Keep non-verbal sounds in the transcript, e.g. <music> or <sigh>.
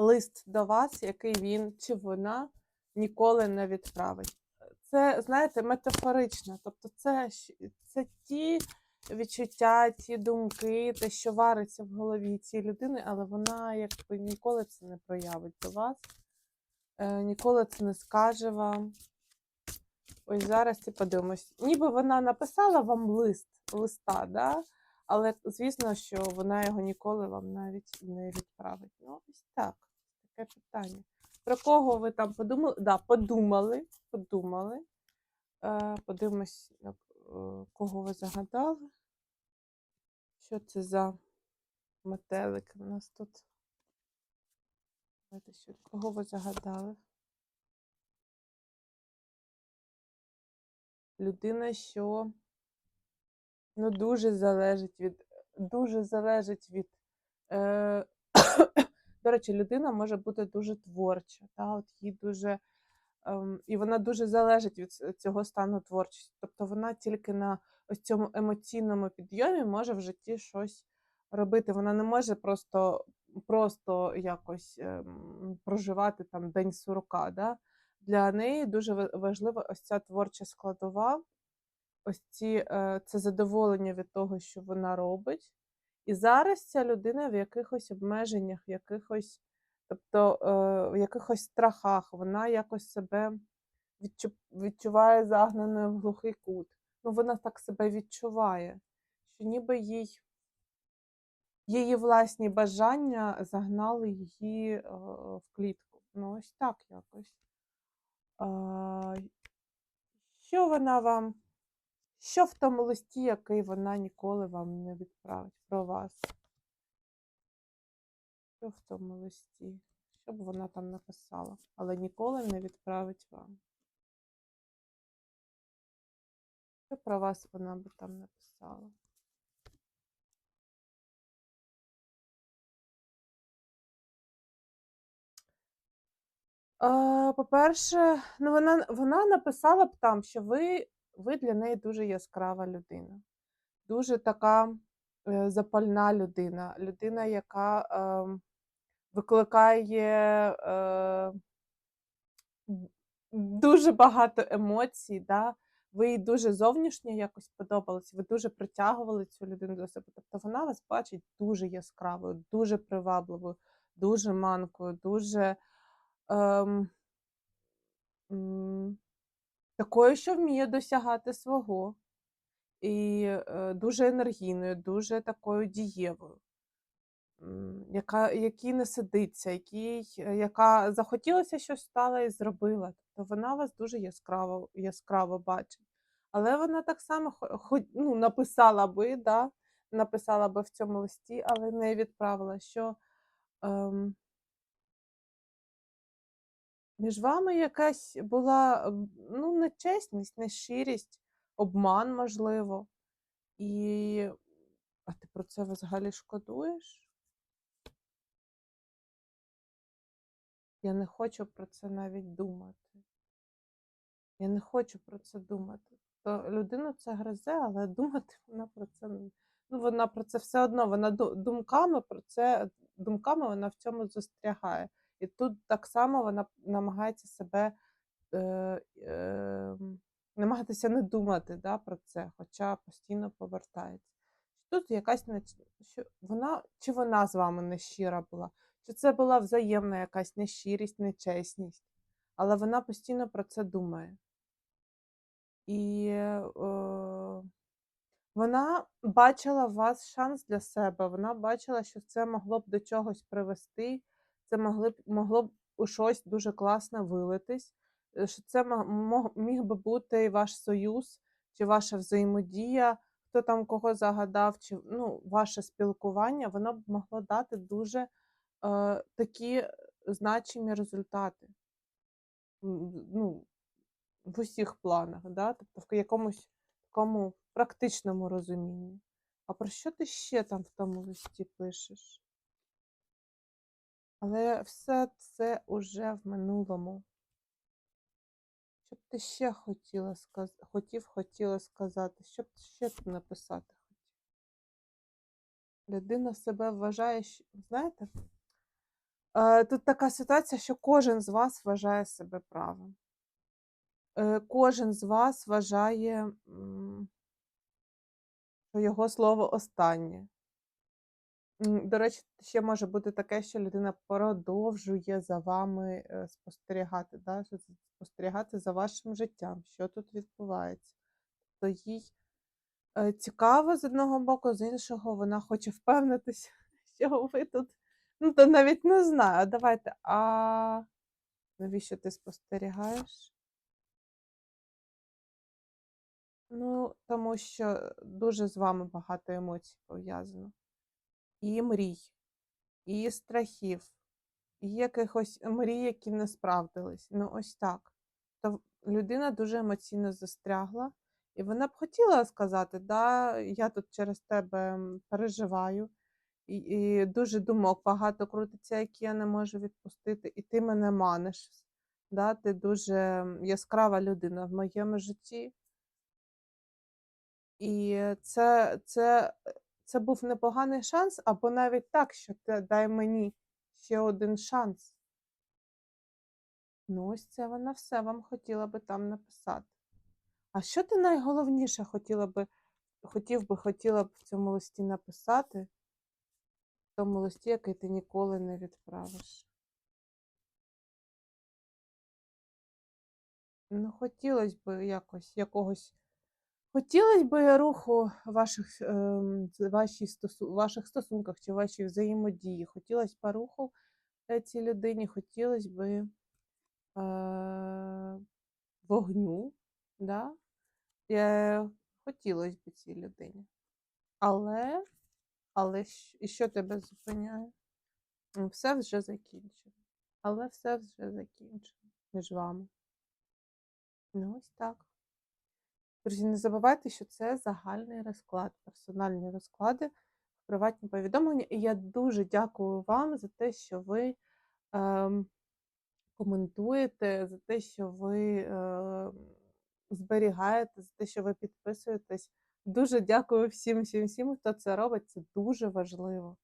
лист до вас, який він чи вона ніколи не відправить. Це, знаєте, метафорично. Тобто, це, це ті відчуття, ті думки, те, що вариться в голові цієї людини, але вона якби ніколи це не проявить до вас, е, ніколи це не скаже вам. Ось зараз і подивимось. Ніби вона написала вам лист, листа, да? але звісно, що вона його ніколи вам навіть не відправить. Ну, ось так. Таке питання. Про кого ви там подумали? Да, подумали, подумали. Е, подивимось, е, кого ви загадали. Що це за метелики у нас тут? Давайте ще, Кого ви загадали? Людина, що ну, дуже залежить від, дуже залежить від. Е, до речі, людина може бути дуже творча, та, от їй дуже, ем, і вона дуже залежить від цього стану творчості. Тобто вона тільки на ось цьому емоційному підйомі може в житті щось робити. Вона не може просто, просто якось ем, проживати там день сурка. Да? Для неї дуже важлива ось ця творча складова, ось ці, е, це задоволення від того, що вона робить. І зараз ця людина в якихось обмеженнях, якихось, тобто е, в якихось страхах, вона якось себе відчу, відчуває загнаною в глухий кут. Ну, вона так себе відчуває, що ніби їй її власні бажання загнали її е, в клітку. Ну, ось так якось. Що вона вам, що в тому листі, який вона ніколи вам не відправить про вас? Що в тому листі? Що б вона там написала, але ніколи не відправить вам. Що про вас вона би там написала? По-перше, ну вона, вона написала б там, що ви, ви для неї дуже яскрава людина, дуже така е, запальна людина, людина, яка ем, викликає е, дуже багато емоцій. Да? Ви їй дуже зовнішньо якось подобались, ви дуже притягували цю людину до себе. Тобто вона вас бачить дуже яскравою, дуже привабливою, дуже манкою, дуже. Ем, такою, що вміє досягати свого, і е, дуже енергійною, дуже такою дієвою, яка, якій не сидиться, якій, е, яка захотілося щось стала і зробила. Тобто вона вас дуже яскраво, яскраво бачить. Але вона так само ну, написала би, да, написала би в цьому листі, але не відправила, що ем, Між вами якась була, ну, нечесність, нещирість, обман, можливо. І а ти про це взагалі шкодуєш? Я не хочу про це навіть думати. Я не хочу про це думати. То людину це гризе, але думати <laughs> вона про це. Ну, вона про це все одно, вона думками про це, думками вона в цьому застрягає. І тут так само вона намагається себе е, е, намагатися не думати да, про це, хоча постійно повертається. Тут якась що вона, чи вона з вами нещира була, чи це була взаємна якась нещирість, нечесність, але вона постійно про це думає. І е, вона бачила в вас шанс для себе, вона бачила, що це могло б до чогось привести, це могли б, могло б у щось дуже класне вилитись, е, що це міг би бути ваш союз, чи ваша взаємодія, хто там кого загадав, чи ну, ваше спілкування, воно б могло дати дуже е, такі значимі результати. Ну, в усіх планах, да? тобто в якомусь такому практичному розумінні. А про що ти ще там в тому листі пишеш? Але все це уже в минулому. Що б ти ще хотіла сказ... хотів, хотіла сказати? Що б ти ще написати хотів? Людина себе вважає, що... знаєте, Е, тут така ситуація, що кожен з вас вважає себе правим. Е, кожен з вас вважає, що його слово останнє. До речі, ще може бути таке, що людина продовжує за вами, е, спостерігати, да, спостерігати за вашим життям, що тут відбувається. То їй, е, цікаво з одного боку, з іншого вона хоче впевнитися, <laughs> що ви тут ну, то навіть не знаю. Давайте, а навіщо ти спостерігаєш? Ну, тому що дуже з вами багато емоцій пов'язано. І мрій, і страхів, і якихось мрій, які не справдились. Ну, ось так. То людина дуже емоційно застрягла, і вона б хотіла сказати, да, я тут через тебе переживаю, і, і дуже думок багато крутиться, які я не можу відпустити, і ти мене маниш. Да, ти дуже яскрава людина в моєму житті. І це, це, це був непоганий шанс, або навіть так, що ти дай мені ще один шанс. Ну, ось це вона все вам хотіла би там написати. А що ти найголовніше хотіла би, хотів би, хотіла б в цьому листі написати, в тому листі, який ти ніколи не відправиш? Ну, хотілося б якось, якогось. Хотілося б руху ваших, ем, з- стосу, ваших стосунках чи вашій взаємодії. Хотілося б руху е, цій людині, хотілося б е, вогню, да? Е, хотілося б цій людині. Але, але і що тебе зупиняє? Все вже закінчено. Але все вже закінчено між вами. Ну, ось так. Друзі, не забувайте, що це загальний розклад, персональні розклади, приватні повідомлення. І я дуже дякую вам за те, що ви ем, коментуєте, за те, що ви ем, зберігаєте, за те, що ви підписуєтесь. Дуже дякую всім, всім, всім, хто це робить. Це дуже важливо.